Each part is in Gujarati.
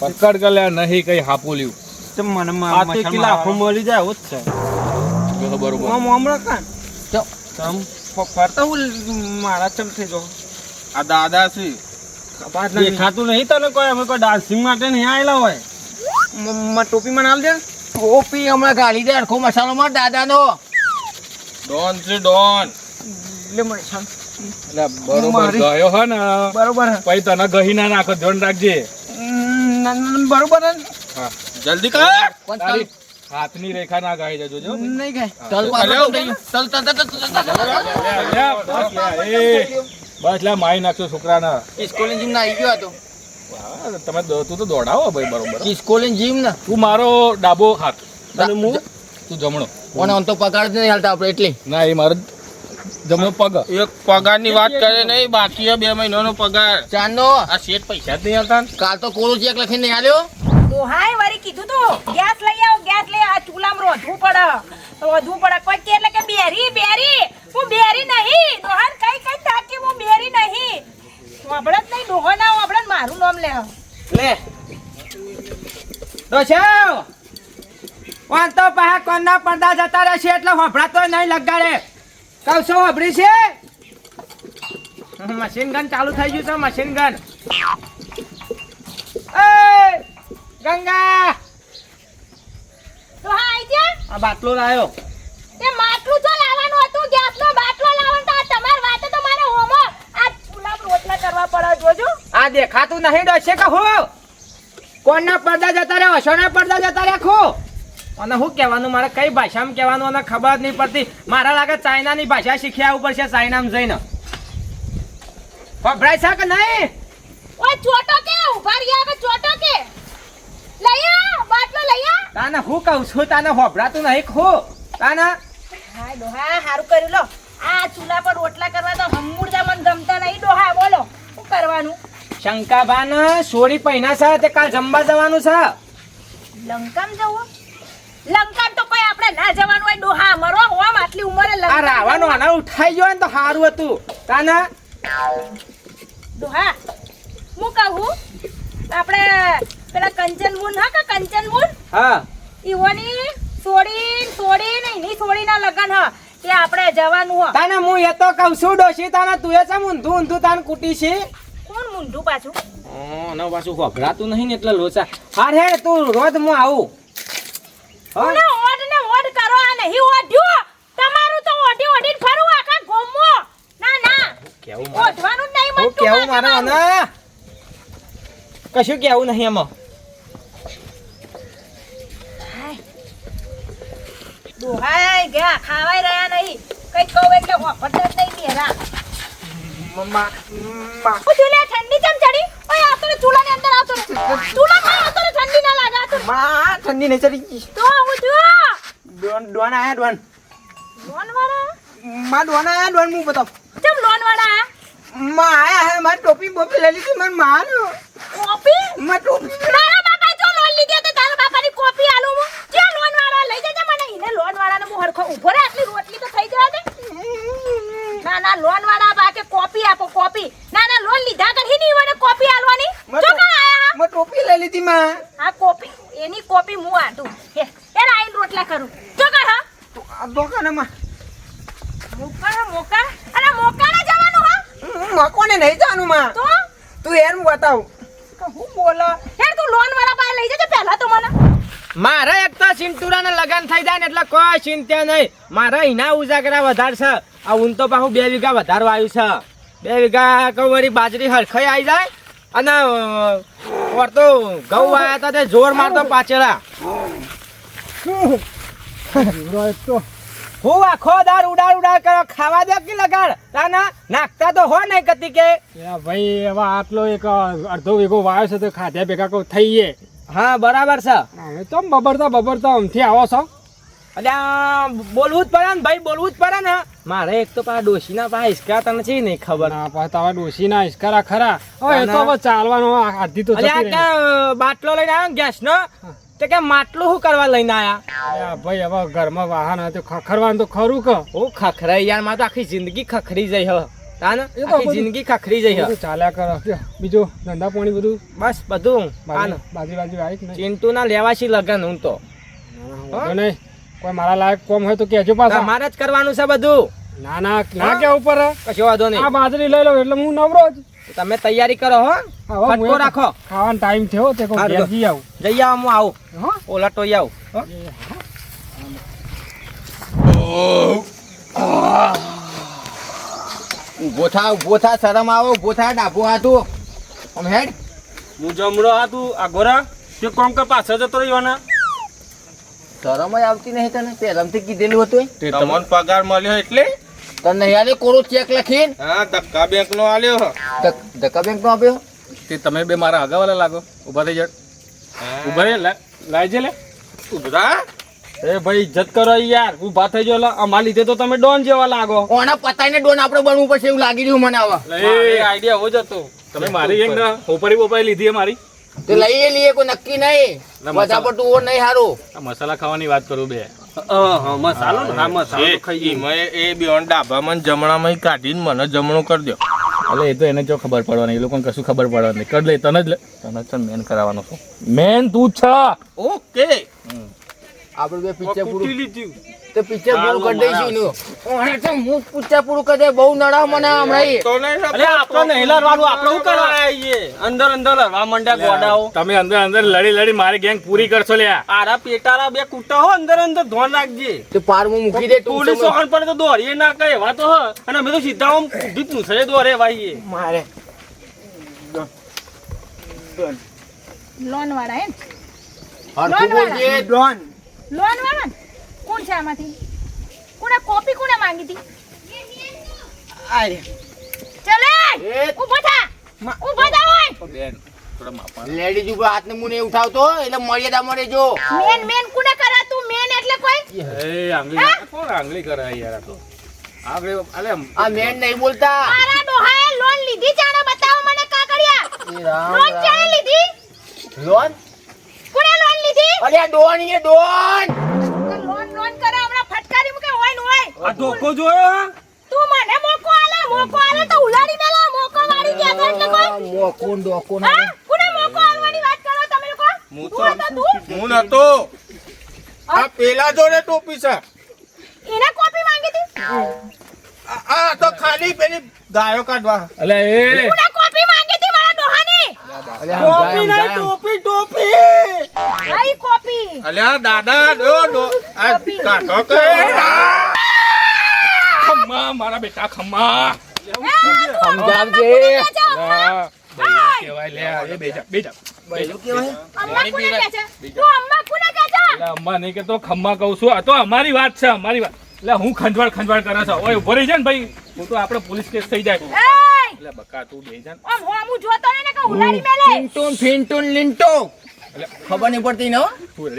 પકડ કે લે નહીં કઈ હાપુલ્યું. ચમ મને આ તે મસાલા મળી જાય હોત છે. બરોબર મમ હમણાં કાન ચો. તમ ફરતા હું મારા ચમ થઈ જો આ દાદા છે. દેખાતું નહીં તને કોઈ? અમે કોઈ ડાન્સિંગ માટે નહીં આવેલા હોય. ટોપી મને આલ દે. ટોપી હમણાં ગાલી દે અડખો મસાલો માર દાદાનો. ડોન છે ડોન. લે શાંત એટલે બરોબર છોકરા ગયો હે ને બરોબર પછી તને ગહી ના નાખો ધ્યાન રાખજે. ઉમ, ના, ના, બરોબર હા. જલ્દી કર. તારી હાથની રેખા ના ગાઈ જજો જો. નહીં ગઈ તલ તલ તલ તલ તલ તલ બસ લે, એ. બસ લે મારી નાખજો છોકરાને. ઇસ્કોલિન જીમ ના આવી ગયો હતો તમે દો- તું તો દોડાવો ભાઈ બરોબર. સ્કૂલ જીમ ને તું મારો ડાબો હાથ. અને હું તું જમણો. મને આમ તો પગાર જ નહીં હાલતા આપણે એટલે. ના એ મારો જમણો પગાર એક પગારની વાત કરે નહીં બાકી બે મહિનાનો પગાર. ચાંદો. આ શેઠ પૈસા જ નહીં આવતા કાલ તો કોરો ચેક લખીને નહીં આલ્યો? દોહાય વારી કીધું તું ગેસ લઈ આવ ગેસ લઈ આવો. આ ચૂલામાં રોધવું પડે. રોધવું પડે કોઈ કે એટલે કે બેરી બેરી હું બેરી નહીં. દોહાન કઈ કઈ તાકી હું બેરી નહીં. વાપડે જ નહીં ડોહો ના વાપડે મારું નામ લે. લે. ડોશાવ વાન તો પાહા કોના પડદા જતા રહેશે એટલે હોભળાતો નહીં લગાડે. કહું વાપરી છે? મશીન ગન ચાલુ થઈ ગયું છે મશીન ગન એ ગંગા! હા આઈ જા આ બાટલો લાયો તે માટલું તો લાવવાનું હતું ગેસનો બાટલો લાવવાનો તો આ તમાર વાતે તો મારે હોમો. આ ચૂલામાં રોટલા કરવા પડે જોજો. આ દેખાતું નહીં ડોશે હો કોણના પડદા જતા રહે અશોના પડદા જતા રાખો અને શું કહેવાનું મારે કઈ ભાષામાં કહેવાનું અને ખબર જ નહીં પડતી. મારા લાગે ચાઇનાની ભાષા શીખ્યા ઉપર છે ચાઇનામાં જઈને. વપરાય છે કે નહીં? ઓય ચોટો કે? ઊભા રહ્યા કે ચોટો કે? લઈ આ બાટલો લઈ આ તાને હું કહું છું તાને હોભરાતું નહીં ખો. તાને? હાય ડોહા હારું કર્યું લો. આ ચૂલા પર રોટલા કરવા તો હમુરજા મન ગમતા નહીં ડોહા બોલો. શું કરવાનું? શંકાબાન સોરી પૈના છે તે કાલ જમવા જવાનું છે. લંકામ જવું? લંકામ તો કોઈ આપણે ના જવાનું હોય ડોહા મરો હોમ આટલી ઉંમરે આ લંકામ રાવાનો આના ઉઠાઈ ગયો ને તો સારું હતું. તાને? ડોહા હું કહું આપણે પેલા કંચન મુન હા કે કંચન મુન હા. ઈવોની સોડી છોડી ને એની સોડીના લગન હ કે આપણે જવાનું હ. તાને હું એ તો કહું છું ડોશી તાને તું એ છે ઊંધું ઊંધું તાન કુટી છે? કોણ મુંડું પાછું? ના પાછું હોભરાતું નહીં ને એટલે લોચા. હાર હે તું રોજ હું આવું. હા? ઓડ ને ઓડ કરો આ નહીં ઓઢ્યું. તમારું તો ઓઢી ઓઢીને ફરું આખા ગોમમાં ના ના. કેવું ઓઢવાનું જ નહીં હું કેવું મારે તમારું. કશું કેવું નહીં એમાં. દોહાય ગયા ખાવાય રહ્યા નહીં. કઈ કહું એટલે વાપરતા જ નહીં મેરા. મમ્મા મમ્મા. ઠંડી ચમ આવતો રે ચૂલાની અંદર આવતો રે ચૂલામાં આવતો રે ઠંડી ના લાગે આવતો માં ઠંડી નહીં ચડી. તો હું જો. ડોન ડોન આયા ડોન? ડોન વાળા માં ડોન આયા ડોન હું બતાવ. કેમ ડોન વાળા માં આયા હે મારી ટોપી બોપી લઈ લીધી મને. માર ટોપી? માં ટોપી તારા બાપા જો લોન લીધી તો તારા બાપાની કોપી આલું હું. કે લોન વાળા લઈ જજે મને એને લોન વાળાને હું હરખો ઊભો રે આટલી રોટલી તો થઈ જવા દે. ના ના લોન વાળા બાકે કોપી આપો કોપી ના ના લોન લીધા કરી નહીં મને કોપી આલવાની. જો કા આયા મે ટોપી લઈ લીધી માં. આ કોપી એની કોપી હું આટું. હે એ આઈન રોટલા કરું. જો કા હા? આ દુકાનમાં મોકા મોકા અરે મોકા ને જવાનું હા? મકોને નહીં જવાનું માં? તો? તું એમ હું બતાવ. હું બોલો. હેર તું લોન વાળા પાસે લઈ જજે પહેલા તો મને. મારે એક તો સિંટુરાને લગન થઈ જાય ને એટલે કોઈ ચિંતા નહીં. મારે એના ઉજાગરા વધારે છે. આ ઊન તો પાછું બે વીઘા વધારે આવ્યું છે. બે વીઘા કહું વળી બાજરી હરખાઈ આવી જાય અને વર્તો ઘઉં વાયા હતા તે જોર મારતો પાછળા હું આખો દાર ઉડાડ ઉડાડ કરો, ખાવા દે કે લગાડ? તાના નાખતા તો હો નહીં કતી કે ભાઈ હવે આટલો એક અડધો વીઘો વાયો છે તો ખાધ્યા ભેગા થઈ થઈએ. હા બરાબર છે. હવે તો બબરતા બબરતા અમથી આવો છો. અલ્યા બોલવું જ પડે ને ભાઈ બોલવું જ પડે ને. મારે એક તો પા ડોશીના પા હિસકા તને છે નહીં ખબર. ના પાછા તારા ડોશીના હિસકારા ખરા. હવે એ તો. હવે ચાલવાનો આધી તો અલ્યા. કે બાટલો લઈને આવ્યો ને ગેસ નો તે કે માટલું શું કરવા લઈને આયા ભાઈ હવે ઘરમાં વાહન હતું તો ખખરવાનું તો ખરું કે. હું ખખરાઈ યાર મારે તો આખી જિંદગી ખખરી જઈ હ. તાન એ તો આખી બધું- જિંદગી ખખરી જઈ ચાલ્યા કરો બીજું ધંધા પાણી બધું બસ બધું બાજુ બાજુ આવી ચિંટુ ના. લેવાશી લગન હું તો. નહીં. કોઈ મારા લાયક કોમ હોય તો કેજો પાછા. મારે જ કરવાનું છે બધું. ના ના ના કે ઉપર કશો વાંધો આ નહીં બાજરી લઈ લો એટલે હું નવરો જ. તમે તૈયારી કરો હો. ફટકો રાખો. ખાવાનો ટાઈમ થયો તે કોઈ ઘેર જઈ આવું. જઈ આવો હું આવું. હો? ઓલા ટોઈ આવું. હો? ઊભો થા ઊભો થા શરમ આવો ઊભો થા ડાભો હાથું આમ હેડ. હું જમડો આ તું આ ગોરા તે કોમ કે પાછળ જતો રહ્યો ને? શરમ આવતી નહીં તને. પહેલામથી કીધેલું હતું તે તમને પગાર મળ્યો એટલે? તને યાર કોરો ચેક લખીને? હા ધક્કા બેંક નો આલ્યો ધક્કા બેંક નો આપ્યો? તે તમે બે મારા આગાવાલા લાગો. ઊભા થઈ જડ ઊભા રે લાઈ લાવજે લે. ઉભરા. એ ભાઈ ઇજ્જત કરો યાર ઊભા થઈ ગયો અમાર લીધે તો તમે ડોન જેવા લાગો. ઓના પતાઈને ડોન આપણે બનવું પડશે એવું લાગી રહ્યું મને હવે એ. આઈડિયા હો જતો તમે મારી એક ના હોપરી બોપાઈ લીધી મારી. તો લઈએ લઈએ કોઈ નક્કી નહીં. મજા બધા પર તું નહીં હારું. આ મસાલા ખાવાની વાત કરું બે. હા મસાલો હા મસાલો ખાઈ એ મેં એ બેન ડાબામાં ને જમણામાં કાઢીને મને જમણું કરી દો એટલે એ તો એને જો ખબર પડવાની એ લોકોને કશું ખબર પડવાની કર લે તને જ લે. તને જ મેન કરાવવાનો છું. મેન તું છ છે. ઓકે. આપણે બે પિક્ચર પૂરું લીધું તો પિક્ચર પૂરું કરી દઈશું ઓણે તો હું પિક્ચર પૂરું કરી દે બહુ નડા મને હમણાં તો નહીં અલે આપણે નહીં લડવાનું આપણે શું કરવા? આવીએ. અંદર અંદર લડવા મંડ્યા ગોડાઓ. તમે અંદર અંદર લડી લડી મારી ગેંગ પૂરી કરશો લ્યા. આરા પેટારા બે કૂટા હો અંદર અંદર ધોન રાખજે. તો હું મૂકી દે પોલીસ વાહન પર તો દોરીએ ના કહે એવા તો હ. અને અમે તો સીધા આમ ઊંધી પૂછડે દોરે ભાઈએ મારે. લોન વાળા એમ? બોલજે. લોન વાળા કોણ છે આમાંથી? કોને કોપી કોને માંગી હતી? ચલે! એ ઊભો થા. ઊભો થા ઓય. બેન લેડીઝ ઉપર હાથને મુને ઉઠાવતો એટલે મર્યાદા મળે જો. મેન મેન કોને કરા તું મેન એટલે કોઈ? એ આંગળી કોણ આંગળી કરે યાર આ તો? આંગળી અલે આ મેન નહીં બોલતા. મારા ડોહાએ લોન લીધી જાણે બતાવો મને કાકડિયા. કર્યા લોન ચાલે લીધી? લોન? લીધી અરે આ ડોન એ ડોન. લોન લોન કરે હમણાં ફટકારી મૂકે હોય ન હોય. આ ધોકો જોયો તું મને મોકો આલે મોકો આલે તો ઉલાડી મેલા મોકો વાળી કે એટલે કોઈ. મોકોન ડોકોન હા? કોને મોકો આલવાની વાત કરો તમે લોકો? હું તો હું નતો. આ પેલા જોડે ટોપી છે. એને કોપી માંગી હતી? આ આ તો ખાલી પેલી ગાયો કાઢવા. અલે એ. કોપી માંગી હતી મારા ડોહાની? ટોપી નહીં ટોપી ટોપી. આઈ કોપી. અલ્યા દાદા ડો ડો આ કાઢો કે. ખમ્મા મારા બેટા ખમ્મા. સમજાવજે. લા, બૈરું કહેવાય લે એ બેજા બેજા અમ્મા કોને કહે છે? તું અમ્મા કોને કહે છે? એટલે અમ્મા નહીં કેતો ખમ્મા કહું છું. આ તો અમારી વાત છે અમારી વાત. એટલે હું ખંજવાળ ખંજવાળ કરે છે. ઓય ઊભો રહી જા ને ભાઈ. હું તો આપણે પોલીસ કેસ થઈ જાય. એટલે બકા તું બે જા આમ હોમું જોતો ને કે મેલે? લિન્ટો. ખબર નહીં પડતી ને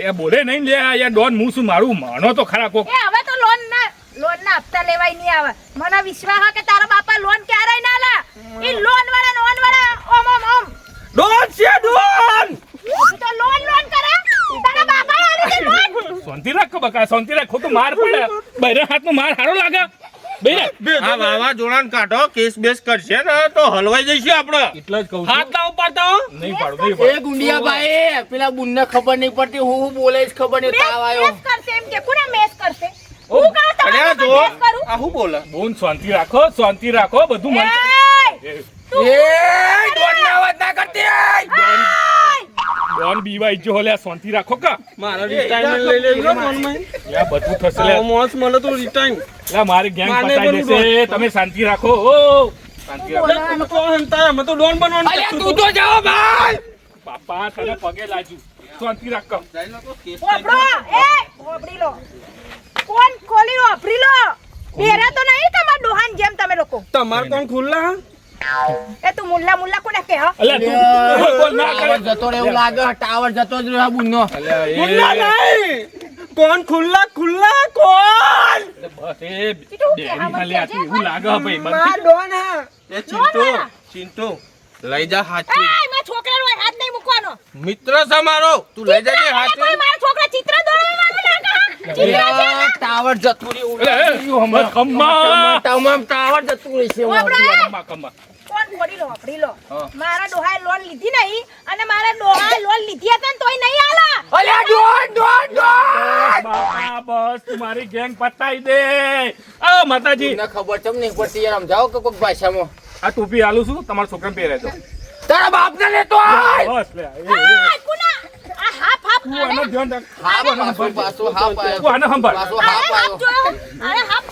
એ બોલે નહીં લે યાર ડોન હું શું મારું માનો તો ખરા કોક. એ હવે તો લોન ના લોન ના હપ્તા લેવાય નહીં આવે. મને વિશ્વાસ હે કે તારા બાપા લોન ક્યારેય ના લે. એ લોન વાળા લોન વાળા ઓમ ઓમ ઓમ. ડોન છે ડોન! તો લોન લોન કરે. તારા બાપા આલી દે લોન શાંતિ રાખ બકા શાંતિ રાખ. ખોટું માર પડે. બૈરે હાથનો માર હારો લાગે. આ વાવાઝોડાને કાઢો કેસ બેસ કરશે ને તો હલવાઈ જઈશું આપણે. એટલે જ કહું હાથ ના ઉપાડતા નહીં પાડું નહીં એ ગુંડિયા ભાઈ પેલા બુનને ખબર નહીં પડતી હું હું બોલે જ ખબર નહીં તાવ આવ્યો. મેસ કરશે એમ કે કોને મેસ કરશે? હું કહું તમારા જો. બાપા મેસ કરું? આ શું બોલે? બોન શાંતિ રાખો શાંતિ રાખો બધું મન! એ, ના કરતી ડોન ડોન બીવાઈ જો લે શાંતિ રાખો કા. મારા રિટાયરમેન્ટ લઈ લેજો મનમાં. લે બધું થશે લે. મોસ મળે તો રિટાયર લે મારી ગેંગ પતાઈ દેશે. તમે શાંતિ રાખો ઓ શાંતિ રાખો. તમે તો હંતા અમે તો ડોન બનવાનું અલ્યા તું તો જાઓ ભાઈ! બાપા તને પગે લાજુ શાંતિ રાખ કા. ઓપડો એ ઓપડી લો. કોણ ખોલી લો ઓપડી લો. બેરા તો નહીં તમાર ડોહાન જેમ તમે લોકો. તમારે કોણ ખુલ્લા એ તું મુલ્લા મુલ્લા કોને કહે હો અલ્યા તું બોલ બોલ ના કરે. જતો રહે એવું લાગે ટાવર જતો જ રહ્યો બુનનો. અલ્યા નહીં! કોણ ખુલ્લા ખુલ્લા કોણ? બસ એ બેરી ખાલી આતી એવું લાગે ભાઈ માર ડોન. હા એ ચિંટુ ચિંટુ લઈ જા મારા છોકરાનો હાથ નહીં મૂકવાનો. મિત્ર છે મારો તું લઈ જજે અરે મારા છોકરા ચિત્ર દોરવા માંગે ટાવર જતું રહ્યું. તમામ ટાવર જતું રહેશે. ખમ્મા, ખમ્મા. કોણ બોડી લો? લો. મારા ડોહાએ લોન લીધી નહીં અને મારા ડોહાએ લોન લીધી હતી ને તોય નહીં આલા. અલ્યા ડોન ડોન ડોન બાપા બસ મારી ગેંગ પતાઈ દે. આ માતાજી. તમને ખબર ચમ નહીં પડતી યાર સમજાવો કે કોઈક ભાષામાં? આ ટોપી આલું છું તમારા છોકરાને પહેરે તો. તારા બાપને લેતો આય! બસ લે. આ કુના આ હાફ હાફ આનો ધ્યાન રાખ. હા પાછો હા પાછો અરે હા હાફ પાછો જોયો અરે હાફ હાફ લેતો હોય હાફ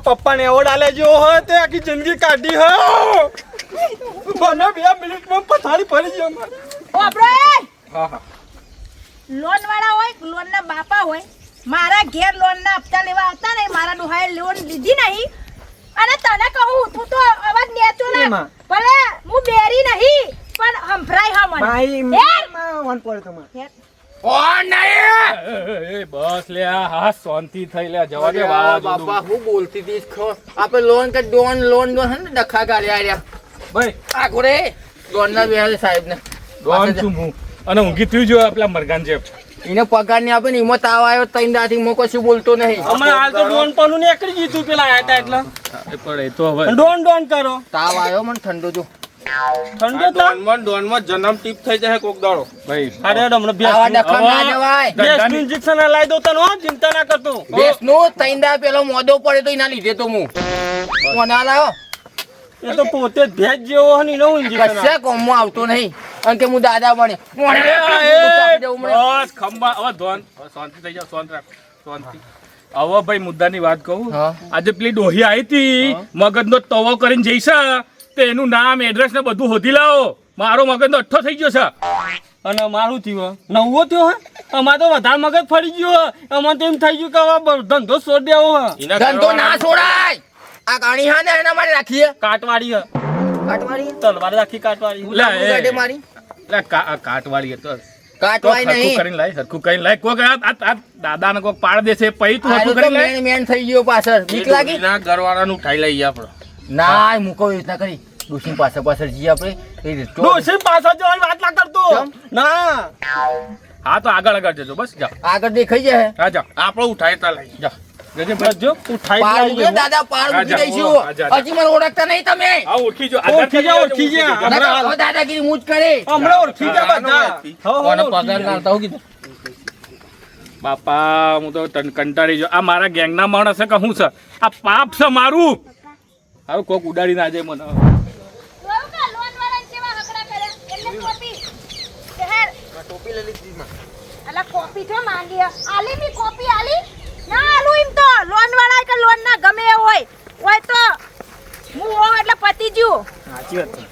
પપ્પા એવોર્ડ આલે જેવો હોય તે આખી જિંદગી કાઢી હો મને બે પથારી ગયો લોન વાળા હોય લોન ના બાપા હોય મારા ઘેર લોન ના હપ્તા લેવા હતા ને મારા ડોહાએ લોન લીધી નહીં અને તને કહું તું તો અવાજ નેચો ના ભલે હું બેરી નહીં પણ હંભરાય હા મને માં વન પડે તમારે. કોણ નહીં! એ, એ, એ, બસ લે આ હા શાંતિ થઈ લે જવા દે બાપા હું બોલતી હતી ખો- આપણે લોન કે ડોન લોન ડોન હે ને ડખા ગાળ્યા રહ્યા ભાઈ. આ ડોન ના સાહેબ ને ડોન છું હું. અને ઊંઘી થયું જો પેલા મરગાન જેમ. એને પગાર ને આપે ને એમાં તાવ આવ્યો તૈન દાથી મો કશું બોલતો નહીં. હમણાં હાલ તો ડોન પણ નીકળી ગયું તું પેલા આયા એટલે. પણ એ તો હવે ડોન ડોન કરો. તાવ આવ્યો મને ઠંડો જો. ઠંડો ડોનમાં ડોનમાં જન્મ ટીપ થઈ જાય કોક દાડો. ભાઈ અરે હમણાં આવા ડખા ના જવાય. ભેંસનું ઇન્જેક્શન લાવી દઉં તને ચિંતા ના કરતો દેશનું તૈન પેલો મોદો પડે તો એના લીધે તો હું. કોના લાયો? એ તો પોતે જ જેવો હોય ને એનું ઇન્જેક્શન કશે કોમમાં આવતો નહીં. કારણ કે હું દાદા બને. બસ ખંભા હવે ધોન. શાંતિ થઈ જાવ શાંત રાખ શાંતિ. હવે ભાઈ મુદ્દાની વાત કહું. આજે પેલી ડોહી આવી હતી મગજનો તવો કરીને જઈશ તે એનું નામ એડ્રેસ ને બધું હોધી લાવો. મારો મગજનો અઠ્ઠો થઈ ગયો છે. અને મારું થયું નવો નવવો થયો હે. અમારે તો વધારે મગજ ફરી ગયો. અમારે તો એમ થઈ ગયું કે હવે ધંધો છોડી દેવો હે. ધંધો ના છોડાય. આ ગાણી હા ને એના માટે રાખીએ કાટવાડી હે. કાટવાળી? તલવાર રાખી કાટવાડી લે. મારી. લે કાટવાળી હતો કાટવાય નહીં. કરીને લાય સરખું કરીને લાય. કોક આ- દાદાને કોક પાડ દેશે પછી તું સરખું કરીને મેન મેન થઈ ગયો પાછળ. બીક લાગી? ના ઘરવાળાનું ઉઠાઈ લઈએ આપણે. ના હું એ રીતના કરી? ડોશી પાછળ પાછળ જઈએ આપણે. ડોશી પાછા જવાની વાત ના કરતો. ના. હા તો આગળ આગળ જજો બસ જા. આગળ દેખાઈ જાય હા. જા. આપણો ઉઠાય તા લઈ. જા. જજે બસ જો. ઉઠાઈ પાર દાદા પાર હા, દઈશું હા, જા, જા. હજી મને ઓળખતા નહીં તમે. હા ઓળખી જો. ઓળખી જા, ઓળખી જા. હમણાં દાદાગીરી હું જ હમણાં ઓળખી જા બધા. હો, હો, કોને પગાર ના આવતા કીધું? બાપા હું તો તન- કંટાળી જો આ મારા ગેંગના માણસ છે કે હું છે? આ પાપ છે મારું. હવે કોક ઉડાડી ના જાય મને. લોન વાળાને કેવા હકડા કરે? એમને કોપી. કે હેર ટોપી લઈ લીધી અલા કોપી તો માંગી આલી મી કોપી આલી. ના આલું એમ તો. લોન વાળા કે લોન ના ગમે એ હોય. હોય તો હું હો એટલે પતી જ્યું. સાચી વાત છે.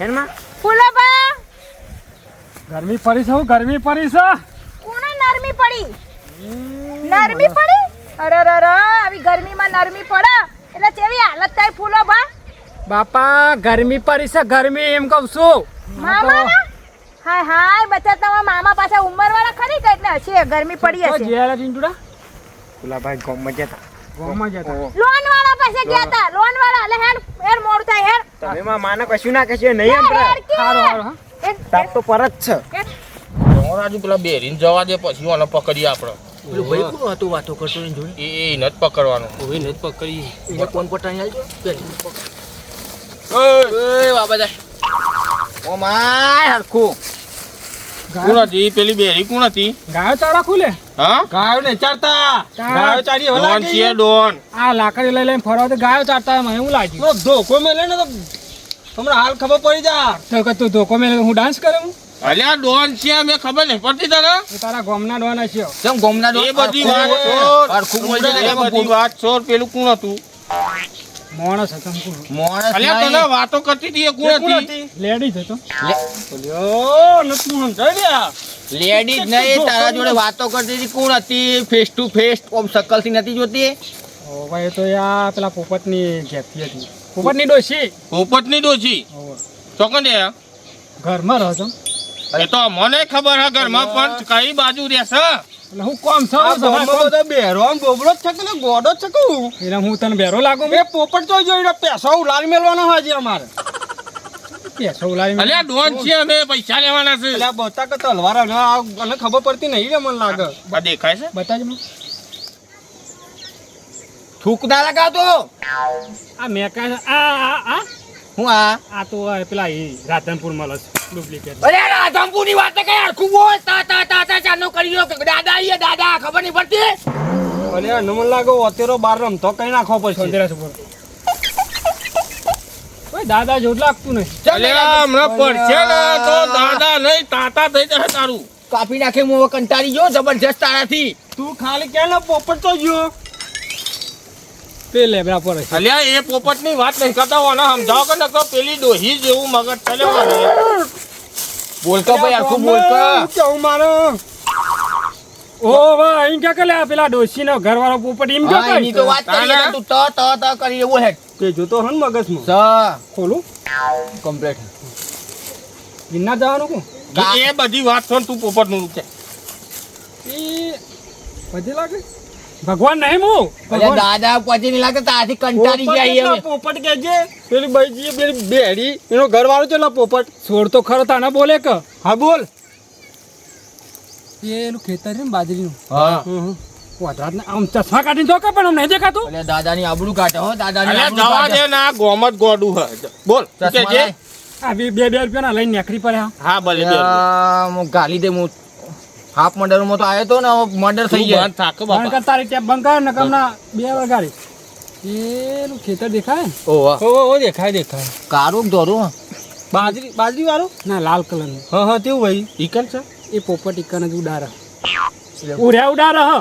હેનમાં? ફૂલાબા ગરમી પડી છે હું ગરમી પડી છે. કોને નરમી પડી? નરમી પડી? અરે રે રે આવી ગરમીમાં નરમી પડે. એટલે કેવી હાલત થાય ફૂલોબા બાપા ગરમી પડી છે ગરમી એમ કહું છું. મામા ના? હાય હાય બચ્ચા તમારા મામા પાસે ઉંમર વાળા ખરી કે એટલે હશે ગરમી પડી હશે? જીયાલા ચિંટુડા ફુલાભાઈ ગામમાં જતા ગામમાં જતા લોન વાળા પાસે ગયા તા. લોન વાળા એટલે હેડ હેડ મોડ થાય હેડ તમે માં માને કશું ના કહેશે નહીં એમ સારું સારું હા તાપ તો પરત છે. હેડ. રાજુ પેલા બેરીને જવા દે પછી ઓને પકડીએ આપણે. પેલું ભાઈ કોણ હતું વાતો કરતો એની જોડે? એ નત પકડવાનું. કોઈ નથી પકડી. એને કોણ પટાણી આલજો. ઓય. બાબા જાય ઓ માય હરખું. કોણ હતી? પેલી બેરી કોણ હતી? ગાયો ચારા ખુલે? હા? ગાયો ને ચારતા ગાયો ચારી ડોન છે ડોન. આ લાકડી લઈ લઈને ફરવા તો ગાયો ચારતા મને એવું લાગ્યું. ધોકો મેલે ને તો હમણાં હાલ ખબર પડી જા. તો કે તું ધોકો મેં હું ડાન્સ કરું? અલ્યા ડોન છે મેં ખબર નહીં. પડતી તને? તારા ગામના ડોન હશે. કેમ ગોમના એ બધી વાત હરખું બોલજે એ બધી. વાત છોડ પેલું કોણ હતું? માણસ હતો માણસ અલ્યા તને નહીં. વાતો કરતી હતી એ કોણ હતી? લેડીઝ હતો. ઓ નતું સમજાય લેડીઝ નહીં તારા જોડે વાતો કરતી હતી કોણ હતી? ફેસ ટુ ફેસ ઓમ શકલથી નથી જોતી ઓ ભાઈ એ તો યા પેલા પોપટની ઘેરથી હતી. પોપટની ડોશી? પોપટની ડોશી. ચોકન ઘરમાં રહો છો? એ તો મને ખબર હે ઘરમાં પણ કઈ બાજુ રહેશે? એટલે હું કોમ છો બધો બેરો આમ જ છે ને ગોડો જ છે કે એટલે હું તને બેરો લાગુ એ પોપટ તો જોઈ પૈસા ઉલારી મેળવાનો હોય અમારે. પૈસા ઉલાવી અલ્યા ડોન છે અમે પૈસા લેવાના છે. એટલે બતા કે તલવાર અને મને ખબર પડતી નહીં રે મને લાગે. આ દેખાય છે? બતાજ મને. થૂક ના આ મેં આ આ આ. હું આ? આ તો પેલા એ રાધનપુરમાં લસ ડુપ્લિકેટ. અરે રાધનપુરની વાત તો કઈ આખું બોલ તા તા તા તા ચાનો કરી દાદા એ દાદા ખબર નહીં પડતી? અને નમન લાગો અત્યારે ઓતેરો બાર રમતો કઈ નાખો પડશે? સોંતેરા સુપર ઓય દાદા જેવું લાગતું નહીં. અલ્યા. હમણાં પડશે ને તો દાદા નહીં તાતા થઈ જશે તારું. કાપી નાખે હું હવે કંટાળી ગયો જબરજસ્ત તારાથી તું ખાલી કે ને પોપટ તો જો તે લેબરા પર અલ્યા એ પોપટની વાત નહીં કરતા હોને સમજાવો કે નકો પેલી ડોહી જેવું મગજ ચલે વાળે બોલ ભાઈ હરખું બોલ કે કેવું મારો? ઓ વાહ અહીં કે આ પેલા ડોશીનો ઘરવાળો પોપટ? એમ કે એની તો વાત કરી? તું ત ત ત કરી એવો હે તે જોતો હન મગજમાં? સ. ખોલું. કમ્પ્લીટ ગિરનાર જવાનું કો એ બધી વાત છો ને તું પોપટનું રૂપે એ બધી લાગે? ભગવાન નહીં હું દાદા પછી નહીં લાગે તારાથી કંટાળી ગયા પોપટ કે છે? પેલી બાઈજી પેલી બેડી એનો ઘરવાળો છે પોપટ? છોડ તો ખરો તાને બોલે કે. હા બોલ. પેલું ખેતર છે ને બાજરીનું. હા. આમ ચશ્મા કાઢીને જો પણ નહીં દેખાતું? અલ્યા દાદાની આબરૂ કાઢે હો દાદાની અલ્યા જવા દે ને ગોમત ગોડું હે. બોલ કે ચશ્મા આ બે બે બે લઈને નીકળી પડ્યા હા. ભલે હું ગાલી દે હું હાફ મર્ડરમાં તો આવ્યો તો ને મર્ડર થઈ ગયા. થાકો બાપા. કે તારી ટેપ બંધ કર ને કમના બે વગાડી એનું ખેતર દેખાય? ને? ઓવા ઓ ઓ દેખાય દેખાય. કારું દોરો બાજરી બાજરી વાળો ના લાલ કલરનું. હા હા તેવું ભાઈ ઈકન છે? એ પોપટ ઈકન જ ઉડારા ઉડ્યા ઉડારા હ.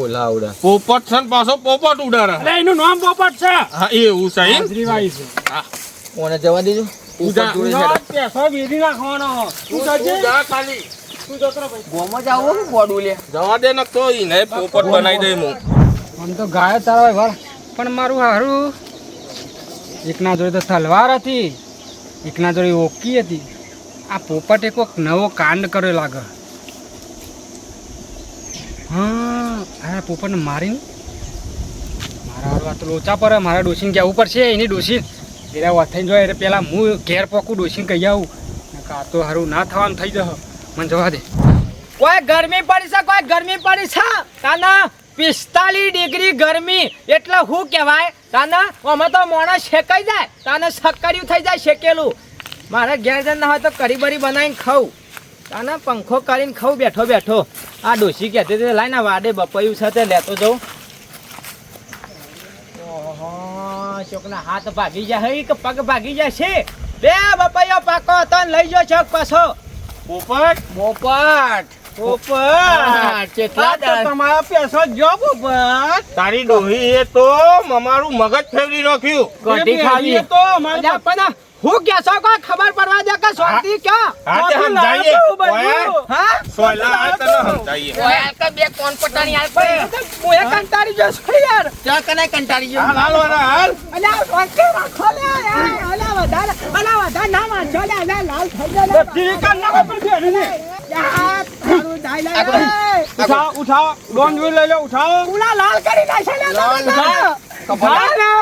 ઓલા ઉડા. પોપટ છે ને પાછો પોપટ ઉડારા અરે એનું નામ પોપટ છે. હા એવું છે બાજરી વાળી છે. ઓને જવા દેજો ઉડા- ઉડા પેસો વેરી નાખવાનો તું તું ઉડા ખાલી. ગોમાં જ આવો બોડું લે. જવા દે ને તો ઈને પોપટ બનાવી દે હું આમ તો ગાય તારા વાર પણ મારું હારું. એકના જોડે તો તલવાર હતી. એકના જોડે ઓકી હતી. આ પોપટે કોઈક નવો કાંડ કર્યો લાગે. હા આ પોપટને મારીને? મારા હારું આ તો લોચા પર. મારા ડોસીને કહેવું પડશે એની ડોસી એરા થઈને જોઈએ એટલે પેલા હું ઘેર પોકું ડોસીને કહી આવું. નકર આ તો હારું ના થવાનું થઈ જશે. મને જવા દે. કોઈ ગરમી પડી છે, કોઈ ગરમી પડી છે? તાના પિસ્તાલીસ ડિગ્રી ગરમી, એટલે શું કહેવાય, તાના આમાં તો મોણા શેકાઈ જાય, તાને સક્કરિયું થઈ જાય શેકેલું. મારે ઘેર જઈને ના હોય તો કરી બરી બનાવીને ખાઉં. તાના પંખો કરીને ખાઉં બેઠો બેઠો. આ ડોસી કહેતી હતી લાઈને વાડે બપૈયું છે તે લેતો જઉં. છોકરા હાથ ભાગી જાય કે પગ ભાગી જાય છે બે બપૈયો પાકો હતો લઈ જો છો પાછો. પોપટ? પોપટ. પોપટ. કેટલા તમારા પૈસા જો પોપટ. તારી ડોહી એ તો અમારું મગજ ફેરવી નાખ્યું. કઢી ખાવી. એ તો અમારે અલ્યા કે છો કો ખબર પડવા દે કે સોતી કે હા તે સમજાઈએ હા સોયલા આ તને સમજાઈએ ઓય આ કે બે કોન પટાણી આ પડે. હું એ કંટાળી જશો યાર. ચા કને કંટાળી જો હાલ હાલ હાલ અલા શાંતિ રાખો લે અલા વધારે અલા વધારે ના વાંચો લે અલ્યા લાલ થઈ ગયો લે. બધી કાન નાખો પર બેઠીને. ને. ઉઠાવો જોઈ લઈ લો ઉઠાવો. પૂરા લાલ કરી નાખે લે લાલ, લાલ. તો. ઉઠાવ.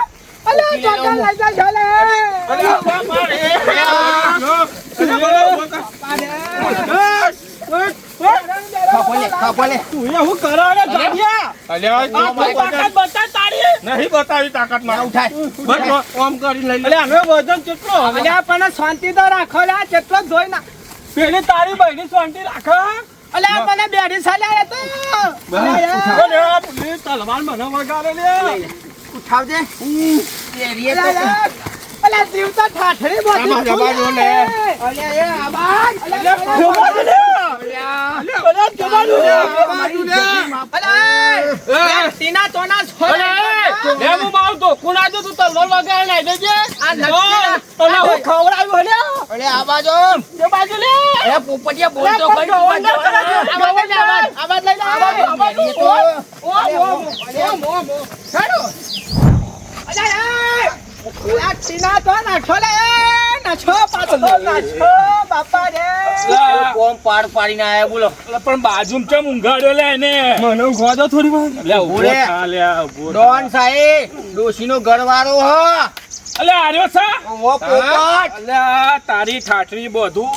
નહીં બતાવી તાકાત મારા ઉઠાય. ઓમ કરી લઈ લે. હવે વજન કેટલો? અલ્યા પણ શાંતિ તો રાખો લે જ જોઈ ના. પેલી તારી બહેની શાંતિ રાખો. અલ્યા મને બેડી સાલ્યા એ તો. તલવાર મને વગાડે લે. ઉઠાવજે. તો તો. અલ્યા એ આબાજ અલે લે. લે. તોના છોડે લે. હું. મારું ધોકું નાખજો, તું તલવાર વગાડે દેજે. આ નક્કી તને હું ખવડાવ્યું. અરે આ બાજુ એ બાજુ લે. અરે પોપટિયા બોલ તો કઈ આવાજ લે, આવાજ. લઈ લે, આવાજ. તો નાખો લે. નાખો પાછો. નાખો બાપા રે. કોમ પાડ પાડીને આયા બોલો. અલા, પણ બાજુમાં ચમ ઊંઘાડ્યો લે એને? મને ઊંઘવા દો થોડી વાર. લે ઊભો થા લે આ ઊભો થા. ડોન સાહેબ ડોશીનો ઘરવાળો હ. અલે આર્યો સા ઓ તારી ઠાઠરી બધું.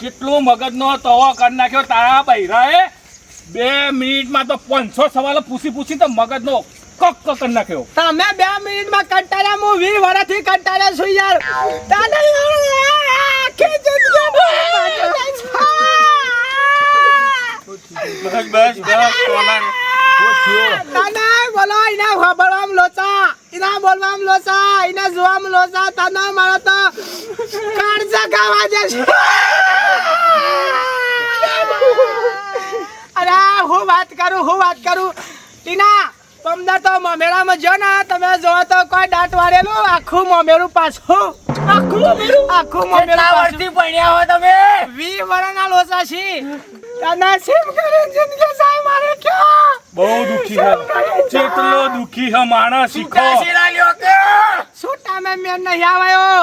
કેટલું મગજનો તવો કરી નાખ્યો તારા બૈરાએ. બે મિનિટમાં તો પાંચસો સવાલો પૂછી પૂછી તો મગજનો કક કરી નાખ્યો. તમે બે મિનિટમાં કંટાળ્યા હું વર્ષથી કંટાળ્યા છું યાર. દાદા આખી જિંદગી. બસ બસ બસ સોના તને બોલો એના ખબરવામ લોચા એના બોલવામ લોચા એના જોવામ લોચા તને મારા તો કાળજા ખાવા જશે અરે હું વાત કરું હું વાત કરું. ટીના તમને તો મમેરામાં જો ને તમે જો તો કોઈ દાંત વાળેલું આખું મમેરું પાછું. આખું મમેરું? આખું મમેરું કેટલા પાછું. વર્ષથી ભણ્યા હો તમે? વી વરના લોચા છી તને સેમ કરે જિંદગી સાહેબ મારે ક્યાં? બહુ દુખી છે? જેટલો દુખી છે માણસ શીખો. કાશીના લ્યો કે છૂટા મેં મેન નહીં આવ્યો.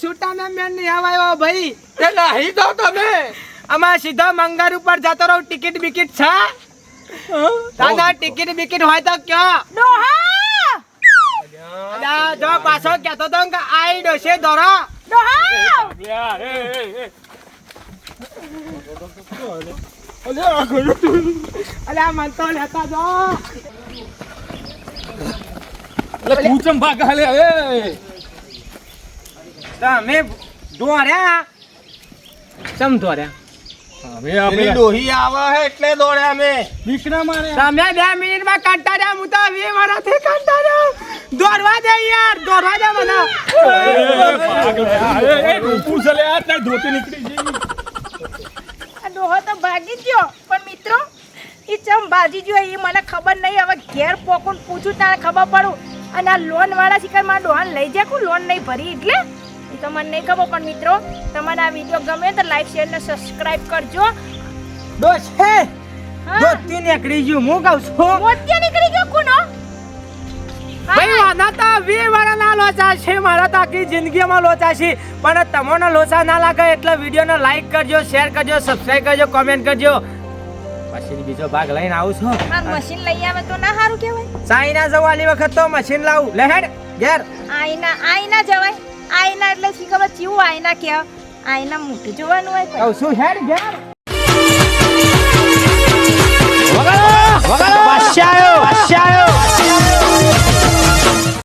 છૂટા મેં મેન નહીં આવ્યો ભાઈ. તે નહીં તો તમે. આમાં સીધો મંગળ ઉપર જતો રહો ટિકિટ બિકિટ છે? દાદા ટિકિટ બિકિટ હોય તો કયો? ડોહા! જો પાછો કહેતો તો કે આઈ ડોશે દોરો ડોહા! લ્યા, એ, એ, એ. અલ્યા મન તો લેતા જો એટલે ચમ ભાગા લે એ તમે દોર્યા સમ દોર્યા હવે આપણે ડોહી આવે હે એટલે દોડ્યા અમે દીકરા મારે તમે બે મિનિટમાં રહ્યા હું તો વી વર્ષથી રહ્યા દોડવા દે યાર દોડવા દે મને એ, આ તારી ધોતી નીકળી ગઈ. ડોહો તો ભાગી ગયો. પણ મિત્રો એ ચમ ભાજી ગયો એ મને ખબર નહીં. હવે ઘેર પોકું પૂછું તારે ખબર પડું. અને આ લોન વાળા શિકાર મારા ડોહાને લઈ જાય કોણ લોન નહીં ભરી એટલે? એ તો મને નહીં ખબર. પણ મિત્રો તમને આ વીડિયો ગમે તો લાઈક શેર ને સબસ્ક્રાઇબ કરજો. દોસ્ત હે? હા. દોસ્તી નીકળી ગયું. હું કહું છું. નીકળી કોનો ભાઈ વાના તો વી વાળાના લોચા છે મારા તો આખી જિંદગીમાં લોચા છે. પણ તમોને લોચા ના લાગે એટલે વિડીયોને લાઈક કરજો શેર કરજો સબસ્ક્રાઇબ કરજો કોમેન્ટ કરજો. મશીન બીજો ભાગ લઈને આવું છું. આ મશીન લઈ આવે તો ના સારું કહેવાય. સાઈના જવાલી વખત તો મશીન લાવું. લે હેડ ઘેર. આઈના આઈના જવાય. આઈના એટલે શી ખબર ચીવું આઈના કે આઈના મૂકી જોવાનું હોય કહું શું હેડ ઘેર. વગાડો વગાડો. વાશ્યાયો વાશ્યાયો